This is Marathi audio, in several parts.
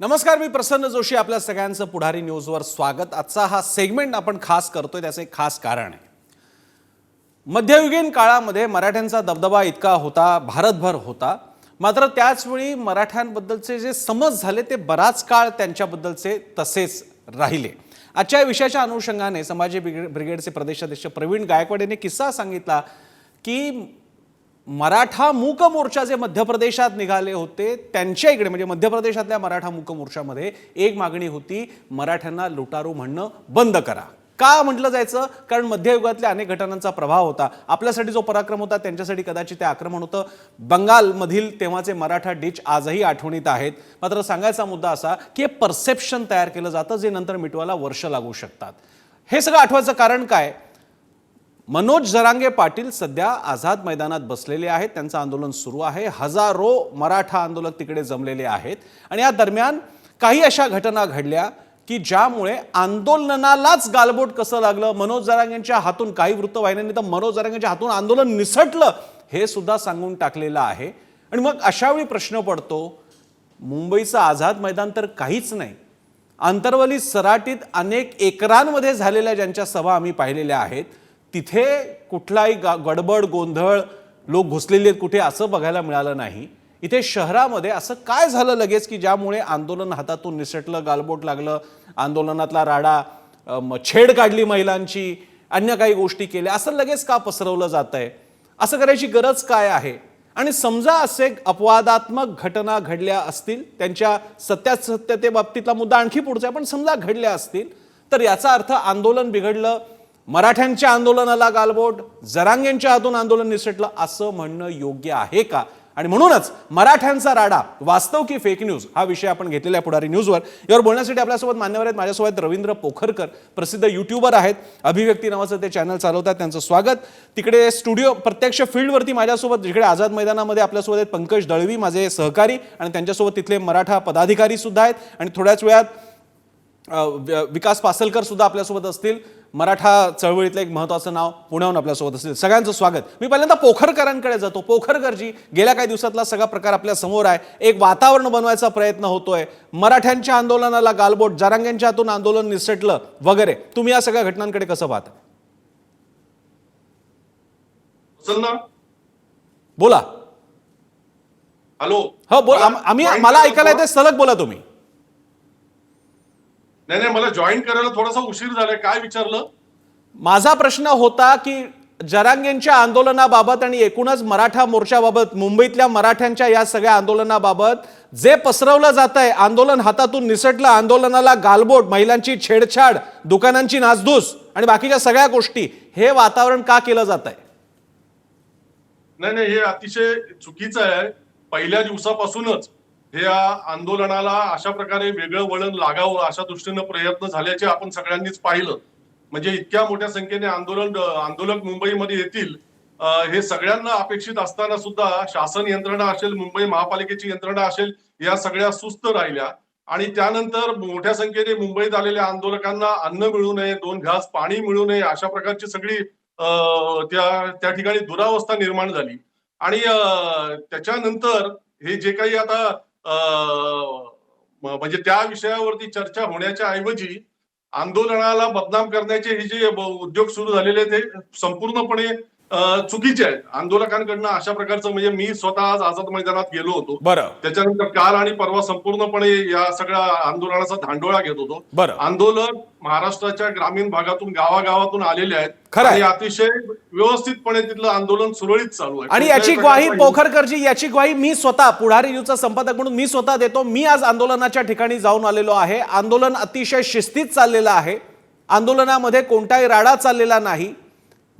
नमस्कार मी प्रसन्न जोशी आपल्या सगळ्यांचं पुढारी न्यूजवर स्वागत. आजचा हा सेगमेंट आपण खास करतोय त्याचं एक खास कारण आहे. मध्ययुगीन काळामध्ये मराठ्यांचा दबदबा इतका होता भारतभर होता. मात्र त्याचवेळी मराठ्यांबद्दलचे जे समज झाले ते बराच काळ त्यांच्याबद्दलचे तसेच राहिले. आजच्या विषयाच्या अनुषंगाने समाजी ब्रिगेडचे प्रदेशाध्यक्ष प्रवीण गायकवाड यांनी किस्सा सांगितला की मराठा मूक मोर्चा जे मध्य प्रदेशात निघाले होते त्यांच्या इकडे म्हणजे मध्य प्रदेशातल्या मराठा मूक मोर्चामध्ये एक मागणी होती मराठ्यांना लुटारू म्हणणं बंद करा. का म्हटलं जायचं? कारण मध्ययुगातल्या अनेक घटनांचा प्रभाव होता. आपल्यासाठी जो पराक्रम होता त्यांच्यासाठी कदाचित ते आक्रमण होतं. बंगालमधील तेव्हाचे मराठा डिच आजही आठवणीत आहेत. मात्र सांगायचा मुद्दा असा की हे परसेप्शन तयार केलं जातं जे नंतर मिटवायला वर्ष लागू शकतात. हे सगळं आठवायचं कारण काय? मनोज जरांगे पाटील सध्या आझाद मैदानात बसलेले आहेत. त्यांचं आंदोलन सुरू आहे. हजारो मराठा आंदोलक तिकडे जमलेले आहेत. आणि या दरम्यान काही अशा घटना घडल्या की ज्यामुळे आंदोलनालाच गालबोट कसं लागलं? मनोज जरांगेंच्या हातून काही वृत्तवाहिन्यांनी तर मनोज जरांगेंच्या हातून आंदोलन निसटलं हे सुद्धा सांगून टाकलेलं आहे. आणि मग अशावेळी प्रश्न पडतो मुंबईचं आझाद मैदान तर काहीच नाही. आंतरवली सराटीत अनेक एकरांमध्ये झालेल्या ज्यांच्या सभा आम्ही पाहिलेल्या आहेत तिथे कुठलाही गा गडबड गोंधळ लोक घुसलेले आहेत कुठे असं बघायला मिळालं नाही. इथे शहरामध्ये असं काय झालं लगेच की ज्यामुळे आंदोलन हातातून निसटलं गालबोट लागलं आंदोलनातला राडा छेड काढली महिलांची अन्य काही गोष्टी केल्या असं लगेच का पसरवलं जात आहे असं करायची गरज काय आहे? आणि समजा असे अपवादात्मक घटना घडल्या असतील त्यांच्या सत्यासत्यते बाबतीतला मुद्दा आणखी पुढचा आहे पण समजा घडल्या असतील तर याचा अर्थ आंदोलन बिघडलं मराठ्यांच्या आंदोलनाला गालबोट जरांगेंच्या हातून आंदोलन निसटलं असं म्हणणं योग्य आहे का? आणि म्हणूनच मराठ्यांचा राडा वास्तव की फेक न्यूज हा विषय आपण घेतलेला आहे पुढारी न्यूजवर यावर बोलण्यासाठी आपल्यासोबत मान्यवर आहेत माझ्यासोबत रवींद्र पोखरकर प्रसिद्ध युट्यूबर आहेत. अभिव्यक्ती नावाचं ते चॅनल चालवतात त्यांचं स्वागत. तिकडे स्टुडिओ प्रत्यक्ष फील्डवरती माझ्यासोबत जिकडे आझाद मैदानामध्ये आपल्यासोबत आहेत पंकज दळवी माझे सहकारी आणि त्यांच्यासोबत तिथले मराठा पदाधिकारी सुद्धा आहेत. आणि थोड्याच वेळात विकास पासलकर सुद्धा आपल्यासोबत असतील. मराठा चळवळीतलं एक महत्वाचं नाव पुण्याहून आपल्यासोबत असतील. सगळ्यांचं स्वागत. मी पहिल्यांदा पोखरकरांकडे जातो. पोखरकरजी गेल्या काही दिवसातला सगळा प्रकार आपल्यासमोर आहे. एक वातावरण बनवायचा प्रयत्न होतोय. मराठ्यांच्या आंदोलनाला गालबोट जरांग्यांच्या हातून आंदोलन निसटलं वगैरे. तुम्ही या सगळ्या घटनांकडे कसं पाहता? बोला. हॅलो. हो बोल. आम्ही मला ऐकायला येते सलग बोला तुम्ही. नाही नाही मला जॉईन करायला थोडासा उशीर झालाय. काय विचारलं? माझा प्रश्न होता की जरांगेंच्या आंदोलनाबाबत आणि एकूणच मराठा मोर्चाबाबत मुंबईतल्या मराठ्यांच्या या सगळ्या आंदोलनाबाबत जे पसरवलं जात आहे आंदोलन हातातून निसटलं आंदोलनाला गालबोट महिलांची छेडछाड दुकानांची नासधूस आणि बाकीच्या सगळ्या गोष्टी हे वातावरण का केलं जात आहे नाही नाही हे अतिशय चुकीचं आहे. पहिल्या दिवसापासूनच हे या आंदोलनाला अशा प्रकारे वेगळं वळण लागावं अशा दृष्टीनं प्रयत्न झाल्याचे आपण सगळ्यांनीच पाहिलं. म्हणजे इतक्या मोठ्या संख्येने आंदोलन आंदोलक मुंबईमध्ये येतील हे सगळ्यांना अपेक्षित असताना सुद्धा शासन यंत्रणा असेल मुंबई महापालिकेची यंत्रणा असेल या सगळ्या सुस्त राहिल्या. आणि त्यानंतर मोठ्या संख्येने मुंबईत आलेल्या आंदोलकांना अन्न मिळू नये दोन घास पाणी मिळू नये अशा प्रकारची सगळी त्या त्या ठिकाणी दुरावस्था निर्माण झाली. आणि त्याच्यानंतर हे जे काही आता म्हणजे त्या विषयावरती चर्चा होण्याच्या ऐवजी आंदोलनाला बदनाम करण्याचे हे जे उद्योग सुरू झालेले आहेत, ते संपूर्णपणे चुकीचे आहेत. आंदोलकांकडनं अशा प्रकारचं म्हणजे मी स्वतः आज आझाद मैदानात गेलो होतो. बरं. त्याच्यानंतर काल आणि परवा संपूर्णपणे या सगळ्या आंदोलनाचा धांडोळा घेत होतो. बरं. आंदोलक महाराष्ट्राच्या ग्रामीण भागातून गावागावातून आलेले आहेत. आणि अतिशय व्यवस्थितपणे तिथलं आंदोलन सुरळीत चालू आहे. आणि याची ग्वाही पोखरकरजी याची ग्वाही मी स्वतः पुढारी न्यूजचा संपादक म्हणून मी स्वतः देतो. मी आज आंदोलनाच्या ठिकाणी जाऊन आलेलो आहे. आंदोलन अतिशय शिस्तीत चाललेलं आहे. आंदोलनामध्ये कोणताही राडा चाललेला नाही.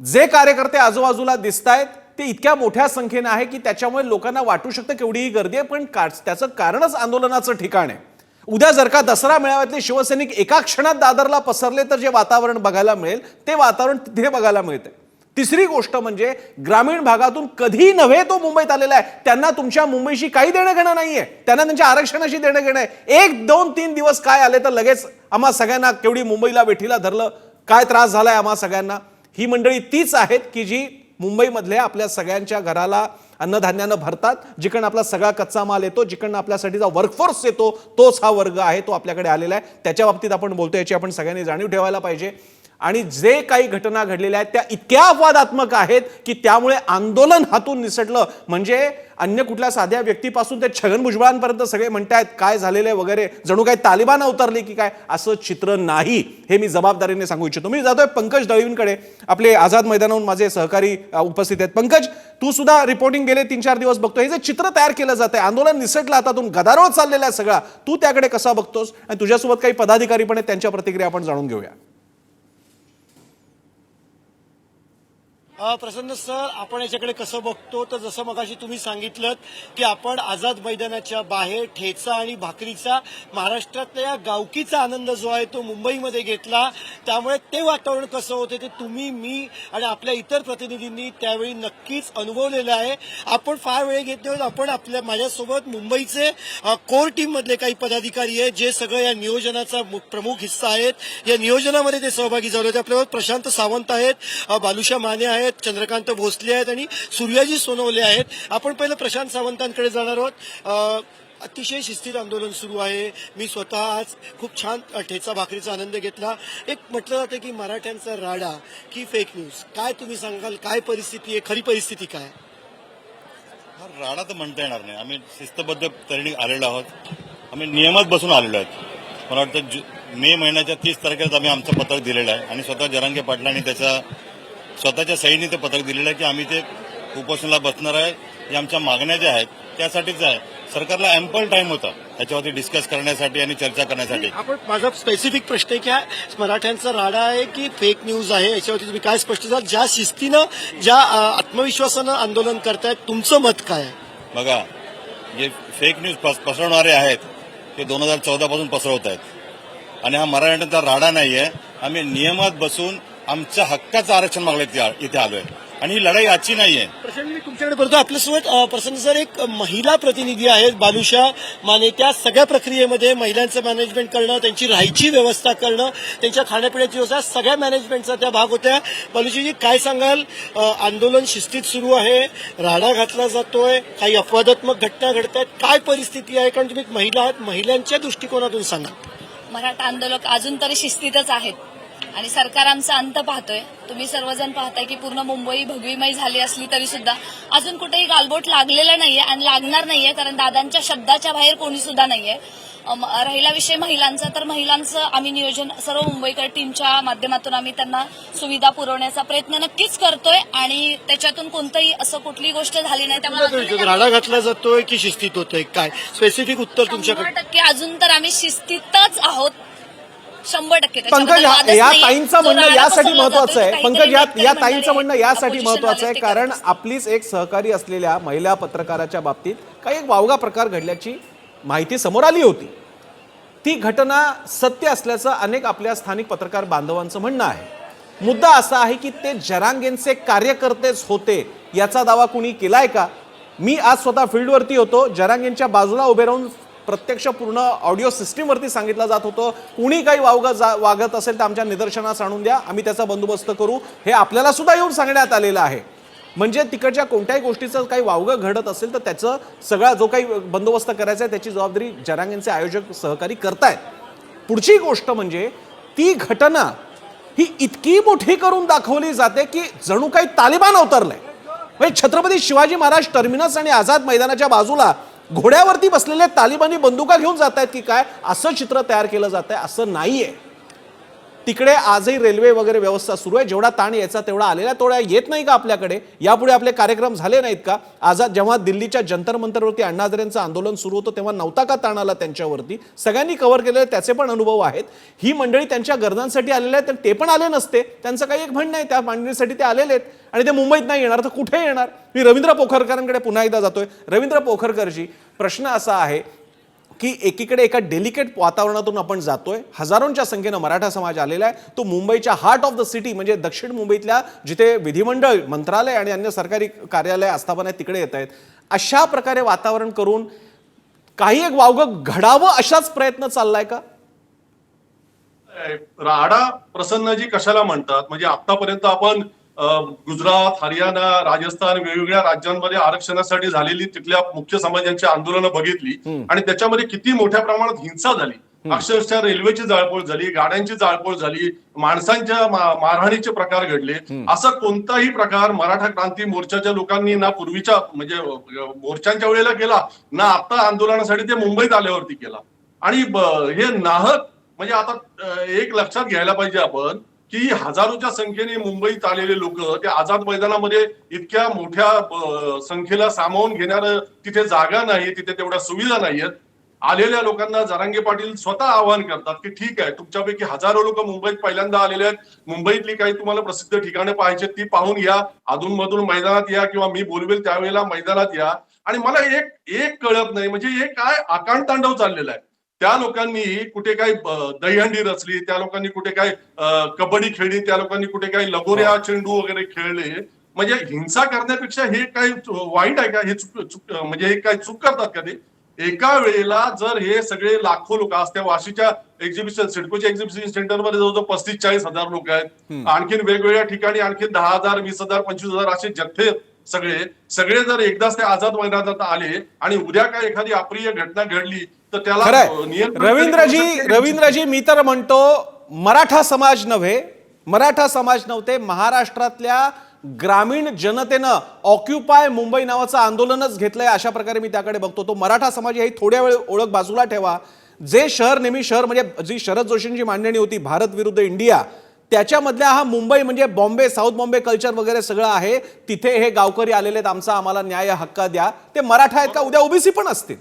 जे कार्यकर्ते आजूबाजूला दिसत आहेत ते इतक्या मोठ्या संख्येनं आहे की त्याच्यामुळे लोकांना वाटू शकतं केवढीही गर्दी आहे पण का त्याचं कारणच आंदोलनाचं ठिकाण आहे. उद्या जर का दसरा मेळाव्यातले शिवसैनिक एका क्षणात दादरला पसरले तर जे वातावरण बघायला मिळेल ते वातावरण तिथे बघायला मिळते तिसरी गोष्ट म्हणजे ग्रामीण भागातून कधी नव्हे तो मुंबईत आलेला आहे त्यांना तुमच्या मुंबईशी काही देणं घेणं नाहीये. त्यांना त्यांच्या आरक्षणाशी देणं घेणं आहे. एक दोन तीन दिवस काय आले तर लगेच आम्हा सगळ्यांना केवढी मुंबईला वेठीला धरलं काय त्रास झालाय आम्हा सगळ्यांना? ही मंडळी तीच आहेत की जी मुंबईमधल्या आपल्या सगळ्यांच्या घराला अन्नधान्यानं भरतात जिकडनं आपला सगळा कच्चा माल येतो जिकडनं आपल्यासाठीचा वर्कफोर्स येतो तोच हा वर्ग आहे तो आपल्याकडे आलेला आहे. त्याच्या बाबतीत आपण बोलतो याची आपण सगळ्यांनी जाणीव ठेवायला पाहिजे. आणि जे काही घटना घडलेल्या आहेत त्या इतक्या अपवादात्मक आहेत की त्यामुळे आंदोलन हातून निसटलं. म्हणजे अन्य कुठल्या साध्या व्यक्तीपासून ते छगन भुजबळांपर्यंत सगळे म्हणतायत काय झालेले वगैरे? जणू काय तालिबान अवतरले की काय? असं चित्र नाही. हे मी जबाबदारीने सांगू इच्छितो. मी जातोय पंकज दळवींकडे. आपले आझाद मैदानाहून माझे सहकारी उपस्थित आहेत. पंकज तू सुद्धा रिपोर्टिंग गेले तीन चार दिवस बघतो हे जे चित्र तयार केलं जातं आंदोलन निसटलं हातातून गदारोळ चाललेला आहे सगळा. तू त्याकडे कसा बघतोस? आणि तुझ्यासोबत काही पदाधिकारी पण आहेत त्यांच्या प्रतिक्रिया आपण जाणून घेऊया. प्रसन्न सर आपण याच्याकडे कसं बघतो? तर जसं मगाशी तुम्ही सांगितलं की आपण आझाद मैदानाच्या बाहेर ठेचा आणि भाकरीचा महाराष्ट्रातल्या गावकीचा आनंद जो आहे तो मुंबईमध्ये घेतला. त्यामुळे ते वातावरण कसं होते ते तुम्ही मी आणि आपल्या इतर प्रतिनिधींनी त्यावेळी नक्कीच अनुभवलेलं आहे. आपण फार वेळ घेत नाही आपण आपल्या माझ्यासोबत मुंबईचे कोर टीम मधले काही पदाधिकारी आहेत जे सगळं या नियोजनाचा मु- प्रमुख हिस्सा आहेत. या नियोजनामध्ये ते सहभागी झाले होते. आपल्याबरोबर प्रशांत सावंत आहेत बालुशा माने आहेत चंद्रकांत भोसले आहेत आणि सूर्याजी सोनवले आहेत. आपण पहिलं प्रशांत सावंतांकडे जाणार आहोत. अतिशय शिस्तीत आंदोलन सुरू आहे. मी स्वतः आज खूप छान ठेचा भाकरीचा आनंद घेतला. एक म्हटलं जातं की मराठ्यांचा राडा की फेक न्यूज काय तुम्ही सांगाल? काय परिस्थिती आहे? खरी परिस्थिती काय? हा राडा तर म्हणता येणार नाही. आम्ही शिस्तबद्ध तऱ्हेने आलेलो आहोत. आम्ही नियमात बसून आलेलो आहोत. मला वाटतं मे महिन्याच्या तीस तारखेला आम्ही आमचं पत्रक दिलेलं आहे. आणि स्वतः जरांगे पाटलांनी त्याच्या स्वतःच्या सहीने ते पत्रक दिलेलं आहे की आम्ही ते उपोषणाला बसणार आहे. या आमच्या मागण्या ज्या आहेत त्यासाठीच आहे. सरकारला अँपल टाइम होता याच्यावरती डिस्कस करण्यासाठी आणि चर्चा करण्यासाठी. आपण माझा स्पेसिफिक प्रश्न आहे की मराठ्यांचा राडा आहे की फेक न्यूज आहे? याच्यावरती तुम्ही काय स्पष्ट झाल ज्या शिस्तीनं ज्या आत्मविश्वासानं आंदोलन करतायत तुमचं मत काय आहे? बघा जे फेक न्यूज पस- पसरवणारे आहेत ते दोन हजार चौदा पासून पसरवत आहेत आणि हा मराठ्यांचा राडा नाहीये. आम्ही नियमात बसून आमच्या हक्काचं आरक्षण मागलं इथे आलोय. आणि ही लढाई आजची नाहीये. प्रशांत मी तुमच्याकडे परतो आपल्यासोबत अ, प्रसन्न सर एक महिला प्रतिनिधी आहेत बालुशा. माने त्या सगळ्या प्रक्रियेमध्ये महिलांचं मॅनेजमेंट करणं त्यांची राहायची व्यवस्था करणं त्यांच्या खाण्यापिण्याची व्यवस्था सगळ्या मॅनेजमेंटचा त्या भाग होत्या. बालुशीजी काय सांगाल? आंदोलन शिस्तीत सुरू आहे राडा घातला जातोय काही अपवादात्मक घटना घडत आहेत काय परिस्थिती आहे? कारण तुम्ही एक महिला आहात महिलांच्या दृष्टिकोनातून सांगा. मराठा आंदोलक अजून तरी शिस्तीतच आहेत. आणि सरकार आमचा अंत पाहतोय. तुम्ही सर्वजण पाहताय की पूर्ण मुंबई भगवीमय झाली असली तरी सुद्धा. अजून कुठेही गालबोट लागलेला नाहीये आणि लागणार नाहीये कारण दादांच्या शब्दाच्या बाहेर कोणी सुद्धा नाहीये. राहिला विषय महिलांचा तर महिलांचं आम्ही नियोजन सर्व मुंबईकर टीमच्या माध्यमातून आम्ही त्यांना सुविधा पुरवण्याचा प्रयत्न नक्कीच करतोय आणि त्याच्यातून कोणतंही असं कुठली गोष्ट झाली नाही त्यामुळे राडा घातला जातोय की शिस्तीत होतोय? काय? स्पेसिफिक उत्तर तुमच्याकडे. टक्के अजून तर आम्ही शिस्तीतच आहोत. शंभर टक्के. पंकज या. ताईंचं म्हणणं यासाठी महत्वाचं आहे. पंकज या ताईंचं म्हणणं यासाठी महत्वाचं आहे. कारण. आपलीच एक सहकारी असलेल्या महिला पत्रकाराच्या बाबतीत काही एक वावगा प्रकार घडल्याची माहिती समोर आली होती. ती घटना सत्य असल्याचं अनेक आपल्या स्थानिक पत्रकार बांधवांचं म्हणणं आहे. मुद्दा असा आहे की ते जरांगेंचे कार्यकर्तेच होते याचा दावा कुणी केलाय का? मी आज स्वतः फील्डवरती होतो. जरांगेंच्या बाजूला उभे राहून प्रत्यक्ष पूर्ण ऑडिओ सिस्टीमवरती सांगितलं जात होतं. कुणी काही वावगं जा वागत असेल तर आमच्या निदर्शनास आणून द्या. आम्ही त्याचा बंदोबस्त करू. हे आपल्याला सुद्धा येऊन सांगण्यात आलेलं आहे. म्हणजे तिकडच्या कोणत्याही गोष्टीचं काही वावगं घडत असेल तर त्याचं सगळा जो काही बंदोबस्त करायचा आहे त्याची जबाबदारी जरांगेंचे आयोजक सहकारी करतायत. पुढची गोष्ट म्हणजे ती घटना ही इतकी मोठी करून दाखवली जाते की जणू काही तालिबान अवतरलंय. म्हणजे छत्रपती शिवाजी महाराज टर्मिनस आणि आझाद मैदानाच्या बाजूला घोड्यावरती बसलेले तालिबानी बंदुका घेऊन जात आहेत की काय? असं चित्र तयार केलं जात आहे असं नाहीये. तिकडे आजही रेल्वे वगैरे व्यवस्था सुरू आहे. जेवढा ताण यायचा तेवढा आलेला आहे, तेवढा येत नाही का आपल्याकडे? यापुढे आपले कार्यक्रम झाले नाहीत का? आझाद जेव्हा दिल्लीच्या जंतर मंतरवरती अण्णा हजारेंचं आंदोलन सुरू होतं तेव्हा नव्हता का ताण आला त्यांच्यावरती? सगळ्यांनी कव्हर केलेले त्याचे पण अनुभव आहेत. ही मंडळी त्यांच्या गरजांसाठी आलेले आहेत तर ते पण आले नसते. त्यांचं काही एक म्हणणं आहे त्या मांडणीसाठी ते आलेले आहेत. आणि ते मुंबईत नाही येणार तर कुठे येणार? मी रवींद्र पोखरकरांकडे पुन्हा एकदा जातोय. रवींद्र पोखरकरजी प्रश्न असा आहे की एकीकडे एका डेलिकेट वातावरणातून आपण जातोय. हजारोंच्या संख्येनं मराठा समाज आलेला आहे. तो मुंबईच्या हार्ट ऑफ द सिटी म्हणजे दक्षिण मुंबईतल्या जिथे विधिमंडळ मंत्रालय आणि अन्य सरकारी कार्यालय आस्थापना आहे तिकडे येत आहेत. अशा प्रकारे वातावरण करून काही एक वावगं घडावं अशाच प्रयत्न चाललाय का? राडा प्रसन्नजी कशाला म्हणतात? म्हणजे आतापर्यंत आपण गुजरात हरियाणा राजस्थान वेगवेगळ्या राज्यांमध्ये आरक्षणासाठी झालेली तिथल्या मुख्य समाजांची आंदोलनं बघितली आणि त्याच्यामध्ये किती मोठ्या प्रमाणात हिंसा झाली. अक्षरशः रेल्वेची जाळपोळ झाली गाड्यांची जाळपोळ झाली माणसांच्या मारहाणीचे प्रकार घडले. असा कोणताही प्रकार मराठा क्रांती मोर्चाच्या लोकांनी ना पूर्वीच्या म्हणजे मोर्चांच्या वेळेला केला ना आता आंदोलनासाठी ते मुंबईत आल्यावरती केला. आणि हे नाहक म्हणजे आता एक लक्षात घ्यायला पाहिजे आपण की हजारोच्या संख्येने मुंबईत आलेले लोक त्या आझाद मैदानामध्ये इतक्या मोठ्या संख्येला सामावून घेणार तिथे जागा नाही तिथे तेवढ्या सुविधा नाहीयेत. आलेल्या लोकांना जरांगे पाटील स्वतः आवाहन करतात की ठीक आहे तुमच्यापैकी हजारो लोक मुंबईत पहिल्यांदा आलेले आहेत. मुंबईतली काही तुम्हाला प्रसिद्ध ठिकाणं पाहायची ती पाहून या. अधूनमधून मैदानात या किंवा मी बोलवेल त्यावेळेला मैदानात या. आणि मला एक एक कळत नाही म्हणजे हे काय आकांड तांडव आहे. त्या लोकांनी कुठे काही दहीहंडी रचली त्या लोकांनी कुठे काही अं, कबड्डी खेळली त्या लोकांनी कुठे काही लगोऱ्या चेंडू वगैरे खेळले. म्हणजे हिंसा करण्यापेक्षा हे काही वाईट आहे का? हे चूक म्हणजे हे काय चूक करतात का ते? एका वेळेला जर हे सगळे लाखो लोक आज त्या वाशीच्या एक्झिबिशन सिडकोच्या एक्झिबिशन सेंटरमध्ये जवळजवळ पस्तीस चाळीस हजार लोक आहेत. आणखीन वेगवेगळ्या ठिकाणी आणखी दहा हजार वीस हजार पंचवीस हजार असे जथ्थे सगळे सगळे जर एकदाच ते आझाद मैदानात आले आणि उद्या काय एखादी अप्रिय घटना घडली तर त्याला रवींद्रजी. रवींद्रजी मी तर म्हणतो मराठा समाज नव्हे मराठा समाज नव्हते महाराष्ट्रातल्या ग्रामीण जनतेनं ऑक्युपाय मुंबई नावाचं आंदोलनच घेतलंय अशा प्रकारे मी त्याकडे बघतो. तो मराठा समाज ही थोड्या वेळ ओळख बाजूला ठेवा. जे शहर नेहमी शहर म्हणजे जी शरद जोशींची मांडणी होती भारत विरुद्ध इंडिया त्याच्यामधल्या हा मुंबई म्हणजे बॉम्बे साऊथ बॉम्बे कल्चर वगैरे सगळं आहे तिथे हे गावकरी आलेले आहेत आमचा आम्हाला न्याय हक्क द्या. ते मराठा आहेत का? उद्या ओबीसी पण असतील.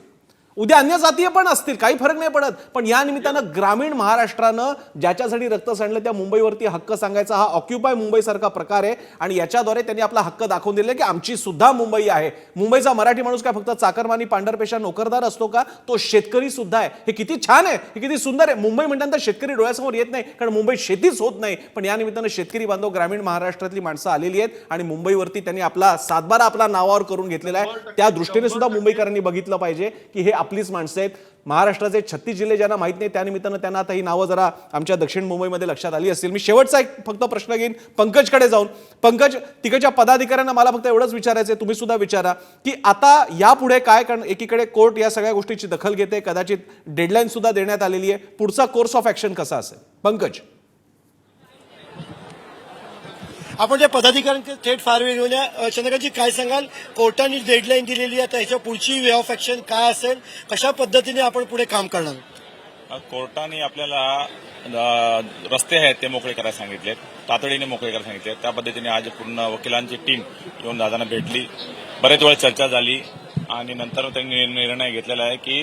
उद्या अन्य जातीय पण असतील काही फरक नाही पडत. पण या निमित्तानं ग्रामीण महाराष्ट्रानं ज्याच्यासाठी रक्त सांडलं त्या मुंबईवरती हक्क सांगायचा हा ऑक्युपाय मुंबई सारखा प्रकार आहे. आणि याच्याद्वारे त्यांनी आपला हक्क दाखवून दिले की आमची सुद्धा मुंबई आहे. मुंबईचा मराठी माणूस काय फक्त चाकरमानी पांढरपेशा नोकरदार असतो का? तो शेतकरी सुद्धा आहे. हे किती छान आहे हे किती सुंदर आहे. मुंबई म्हणल्यानंतर शेतकरी डोळ्यासमोर येत नाही कारण मुंबईत शेतीच होत नाही. पण या निमित्तानं शेतकरी बांधव ग्रामीण महाराष्ट्रातली माणसं आलेली आहेत आणि मुंबईवरती त्यांनी आपला सातबारा आपला नावावर करून घेतलेला आहे. त्या दृष्टीने सुद्धा मुंबईकरांनी बघितलं पाहिजे की हे आपलीच माणसं आहेत. महाराष्ट्राचे छत्तीस जिल्हे ज्यांना माहीत नाही त्या निमित्तानं त्यांना आता ही नावं जरा आमच्या दक्षिण मुंबईमध्ये लक्षात आली असतील. मी शेवटचा एक फक्त प्रश्न घेईन पंकजकडे जाऊन. पंकज तिकडच्या पदाधिकाऱ्यांना मला फक्त एवढंच विचारायचं आहे तुम्ही सुद्धा विचारा की आता यापुढे काय कारण एकीकडे कोर्ट या सगळ्या गोष्टीची दखल घेते कदाचित डेडलाईन सुद्धा देण्यात आलेली आहे. पुढचा कोर्स ऑफ ऍक्शन कसा असेल? पंकज. आपण त्या पदाधिकाऱ्यांचे थेट फारवे घेऊया अ, चंद्रकांतजी काय सांगाल? कोर्टाने डेडलाईन दिलेली आहे आता ह्याच्या पुढची वे ऑफ ऍक्शन काय असेल? कशा पद्धतीने आपण पुढे काम करणार? कोर्टाने आपल्याला रस्ते आहेत ते मोकळे करायला सांगितले तातडीने मोकळे करायला सांगितले त्या पद्धतीने आज पूर्ण वकिलांची टीम येऊन दादांना भेटली. बरेच वेळ चर्चा झाली आणि नंतर त्यांनी निर्णय घेतलेला आहे की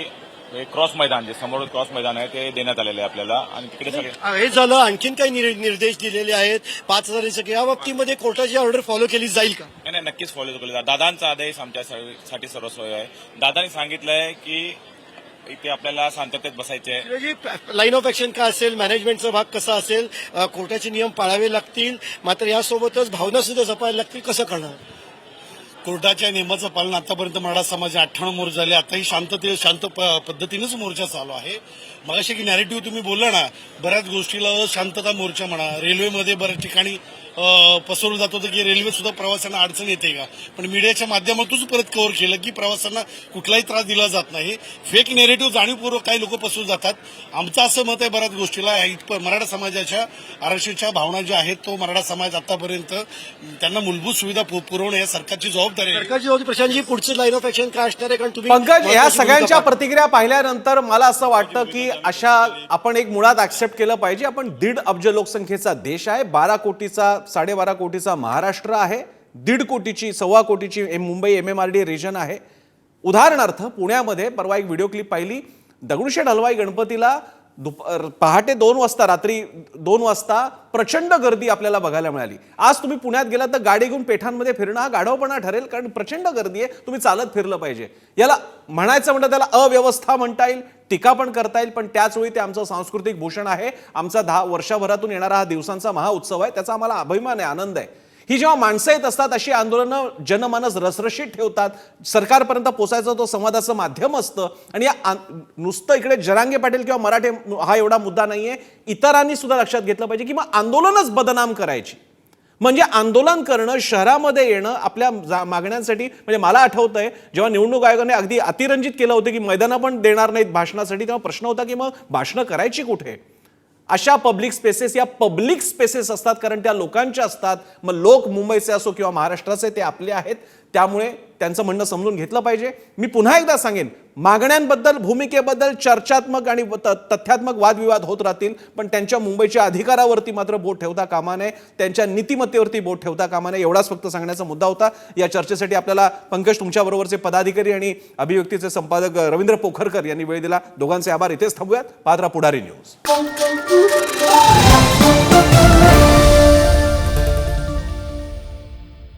हे क्रॉस मैदान जे समोर क्रॉस मैदान आहे ते देण्यात आलेले आहे आपल्याला. आणि तिकडे सगळे हे झालं. आणखीन काही निर- निर्देश दिलेले आहेत. पाच हजार या बाबतीमध्ये कोर्टाची ऑर्डर फॉलो केली जाईल का? नाही नाही नक्कीच फॉलो केलं जाईल. दादांचा आदेश आमच्यासाठी सर्वस्व आहे. दादांनी सांगितलंय की इथे आपल्याला शांततेत बसायचे आहे. लाईन ऑफ ऍक्शन काय असेल? मॅनेजमेंटचा भाग कसा असेल? अ, कोर्टाचे नियम पाळावे लागतील. मात्र यासोबतच भावना सुद्धा जपायला लागतील. कसं करणार? कोर्टाच्या नियमाचं पालन आतापर्यंत मराठा समाजाचे अठ्ठ्याण्णव मोर्चे झाले. आताही शांतते शांत प- पद्धतीनेच मोर्चा चालू आहे. मगाशी की नॅरेटिव्ह तुम्ही बोलला ना बऱ्याच गोष्टीला शांतता मोर्चा म्हणा रेल्वेमध्ये बऱ्याच ठिकाणी पसरवलं जात होतं की रेल्वे सुद्धा प्रवाशांना अडचण येते का? पण मीडियाच्या माध्यमातूनच परत कव्हर केलं की प्रवाशांना कुठलाही त्रास दिला जात नाही. फेक नेरेटिव्ह जाणीवपूर्वक काही लोक पसरून जातात. आमचं असं मत आहे बऱ्याच गोष्टीला. मराठा समाजाच्या आरक्षणाच्या भावना ज्या आहेत तो मराठा समाज आतापर्यंत त्यांना मूलभूत सुविधा पु- पुरवणं या सरकारची जबाबदारी आहे. सरकारची जबाबदारी प्रशांतजी पुढचं लाईन ऑफ ऍक्शन काय असणार आहे कारण तुम्ही पंकज या सगळ्यांच्या प्रतिक्रिया पाहिल्यानंतर मला असं वाटतं की अशा आपण एक मुळात ऍक्सेप्ट केलं पाहिजे. आपण दीड अब्ज लोकसंख्येचा देश आहे. बारा कोटीचा साडेबारा कोटीचा महाराष्ट्र आहे दीड कोटीची सव्वा कोटीची M- Mumbai M M R D region आहे. उदाहरणार्थ पुण्यामध्ये परवा एक व्हिडिओ क्लिप पाहिली दगडूशेठ हलवाई गणपतीला दुप पहाटे दोन वाजता रात्री दोन वाजता प्रचंड गर्दी आपल्याला बघायला मिळाली. आज तुम्ही पुण्यात गेलात तर गाडी घेऊन पेठांमध्ये फिरणं हा गाढवपणा ठरेल कारण प्रचंड गर्दी आहे तुम्ही चालत फिरलं पाहिजे. याला म्हणायचं म्हणतं त्याला अव्यवस्था म्हणता येईल टीका पण करता येईल पण त्याच वेळी ते आमचं सांस्कृतिक भूषण आहे. आमचा दहा वर्षभरातून येणारा हा दिवसांचा महाउत्सव आहे त्याचा आम्हाला अभिमान आहे आनंद आहे. ही जेव्हा माणसं येत असतात अशी आंदोलनं जनमानस रसरशीत ठेवतात. सरकारपर्यंत पोचायचं तो संवादाचं माध्यम असतं. आणि या नुसतं इकडे जरांगे पाटील किंवा मराठे हा एवढा मुद्दा नाहीये. इतरांनी सुद्धा लक्षात घेतलं पाहिजे की मग आंदोलनच बदनाम करायची. म्हणजे आंदोलन करणं शहरामध्ये येणं आपल्या मागण्यांसाठी म्हणजे मला आठवतं आहे जेव्हा निवडणूक आयोगाने अगदी अतिरंजित केलं होतं की मैदानं पण देणार नाहीत भाषणासाठी तेव्हा प्रश्न होता की मग भाषणं करायची कुठे? अशा पब्लिक स्पेसेस या पब्लिक स्पेसेस असतात. कारण त्या लोकांच्या असतात. मग लोक मुंबईचे असो किंवा महाराष्ट्राचे ते आपले आहेत. त्यामुळे त्यांचं म्हणणं समजून घेतलं पाहिजे. मी पुन्हा एकदा सांगेन मागण्यांबद्दल भूमिकेबद्दल चर्चात्मक आणि त- तथ्यात्मक वादविवाद होत राहतील पण त्यांच्या मुंबईच्या अधिकारावरती मात्र बोट ठेवता कामा नये त्यांच्या नीतिमत्तेवरती बोट ठेवता कामा नये एवढाच फक्त सांगण्याचा मुद्दा होता. या चर्चेसाठी आपल्याला पंकज तुमच्याबरोबरचे पदाधिकारी आणि अभिव्यक्तीचे संपादक रवींद्र पोखरकर यांनी वेळ दिला. दोघांचे आभार. इथेच थांबूयात. पात्रा पुढारी न्यूज.